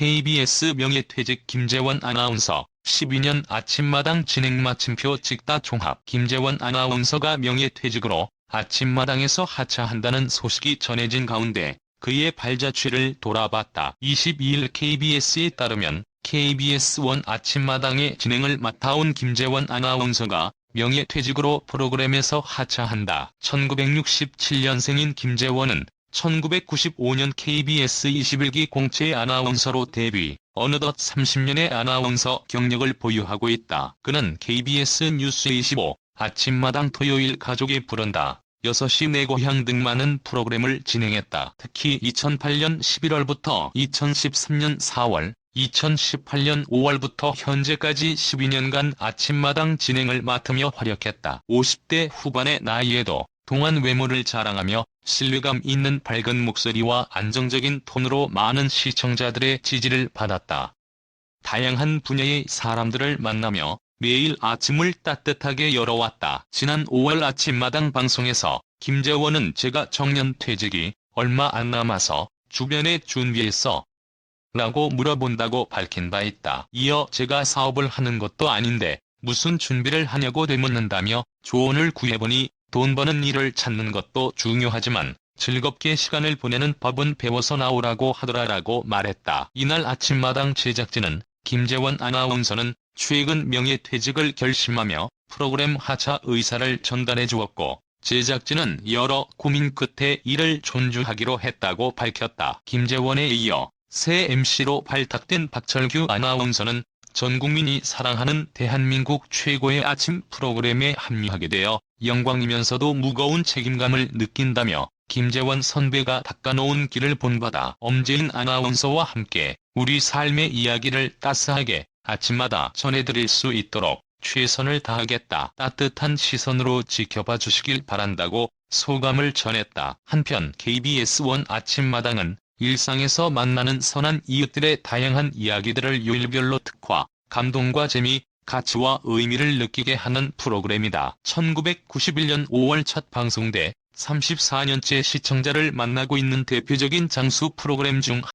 KBS 명예퇴직 김재원 아나운서 12년 아침마당 진행 마침표 찍다 종합 김재원 아나운서가 명예퇴직으로 아침마당에서 하차한다는 소식이 전해진 가운데 그의 발자취를 돌아봤다. 22일 KBS에 따르면 KBS1 아침마당의 진행을 맡아온 김재원 아나운서가 명예퇴직으로 프로그램에서 하차한다. 1967년생인 김재원은 1995년 KBS 21기 공채 아나운서로 데뷔, 어느덧 30년의 아나운서 경력을 보유하고 있다. 그는 KBS 뉴스 25, 아침마당 토요일 가족이 부른다. 6시 내 고향 등 많은 프로그램을 진행했다. 특히 2008년 11월부터 2013년 4월, 2018년 5월부터 현재까지 12년간 아침마당 진행을 맡으며 활약했다. 50대 후반의 나이에도 동안 외모를 자랑하며 신뢰감 있는 밝은 목소리와 안정적인 톤으로 많은 시청자들의 지지를 받았다. 다양한 분야의 사람들을 만나며 매일 아침을 따뜻하게 열어왔다. 지난 5월 아침마당 방송에서 김재원은 제가 정년 퇴직이 얼마 안 남아서 주변에 준비했어. 라고 물어본다고 밝힌 바 있다. 이어 제가 사업을 하는 것도 아닌데 무슨 준비를 하냐고 되묻는다며 조언을 구해보니 돈 버는 일을 찾는 것도 중요하지만 즐겁게 시간을 보내는 법은 배워서 나오라고 하더라라고 말했다. 이날 아침마당 제작진은 김재원 아나운서는 최근 명예퇴직을 결심하며 프로그램 하차 의사를 전달해 주었고 제작진은 여러 고민 끝에 이를 존중하기로 했다고 밝혔다. 김재원에 이어 새 MC로 발탁된 박철규 아나운서는 전 국민이 사랑하는 대한민국 최고의 아침 프로그램에 합류하게 되어 영광이면서도 무거운 책임감을 느낀다며 김재원 선배가 닦아놓은 길을 본받아 엄재인 아나운서와 함께 우리 삶의 이야기를 따스하게 아침마다 전해드릴 수 있도록 최선을 다하겠다. 따뜻한 시선으로 지켜봐 주시길 바란다고 소감을 전했다. 한편 KBS1 아침마당은 일상에서 만나는 선한 이웃들의 다양한 이야기들을 요일별로 특화, 감동과 재미, 가치와 의미를 느끼게 하는 프로그램이다. 1991년 5월 첫 방송돼 34년째 시청자를 만나고 있는 대표적인 장수 프로그램 중